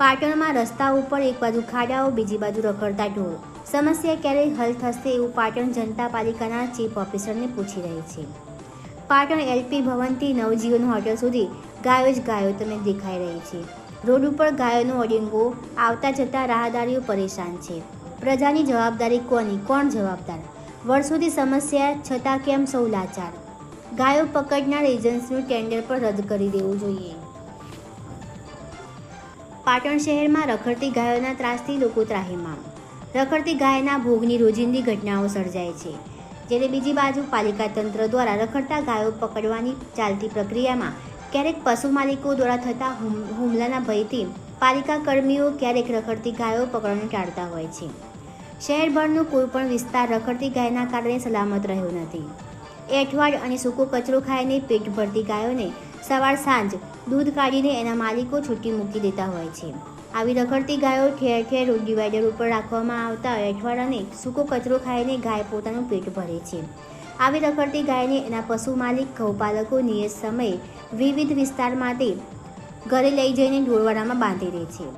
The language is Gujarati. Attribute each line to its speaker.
Speaker 1: પાટણમાં રસ્તા ઉપર એક બાજુ ખાડાઓ, બીજી બાજુ રખડતા ઢોર. સમસ્યા ક્યારે હલ થશે એવું પાટણ જનતા પાલિકાના ચીફ ઓફિસરને પૂછી રહી છે. પાટણ એલપી ભવનથી નવજીવન હોટલ સુધી ગાયો જ ગાયો તમે દેખાઈ રહી છે. રોડ ઉપર ગાયોનો ઓડિંગો આવતા જતા રાહદારીઓ પરેશાન છે. પ્રજાની જવાબદારી કોની? કોણ જવાબદાર? વર્ષોથી સમસ્યા છતાં કેમ સૌ લાચાર ગાયો પકડનાર એજન્સીનું ટેન્ડર પણ રદ કરી દેવું જોઈએ. પાટણ શહેરમાં રખડતી ગાયોના ત્રાસથી લોકો ત્રાહીમામ. રખડતી ગાયના ભોગની રોજિંદી ઘટનાઓ સર્જાય છે જ્યારે બીજી બાજુ પાલિકા તંત્ર દ્વારા રખડતા ગાયો પકડવાની ચાલતી પ્રક્રિયામાં ક્યારેક પશુ માલિકો દ્વારા થતા હુમલાના ભયથી પાલિકા કર્મીઓ ક્યારેક રખડતી ગાયો પકડવાનું ટાળતા હોય છે. શહેરભરનો કોઈપણ વિસ્તાર રખડતી ગાયના કારણે સલામત રહ્યો નથી. એઠવાડ અને સૂકો કચરો ખાઈને પેટ ભરતી ગાયોને સવાર સાંજ દૂધ કાઢીને એના માલિકો છૂટી મૂકી દેતા હોય છે. આવી રખડતી ગાયો ઠેર ઠેર રોડ ડિવાઈડર ઉપર રાખવામાં આવતા એઠવાડ અને સૂકો કચરો ખાઈને ગાય પોતાનું પેટ ભરે છે. આવી રખડતી ગાયને એના પશુ માલિક ગૌપાલકો નિયત સમયે વિવિધ વિસ્તારમાંથી ઘરે લઈ જઈને ઢોરવાડામાં બાંધી દે છે.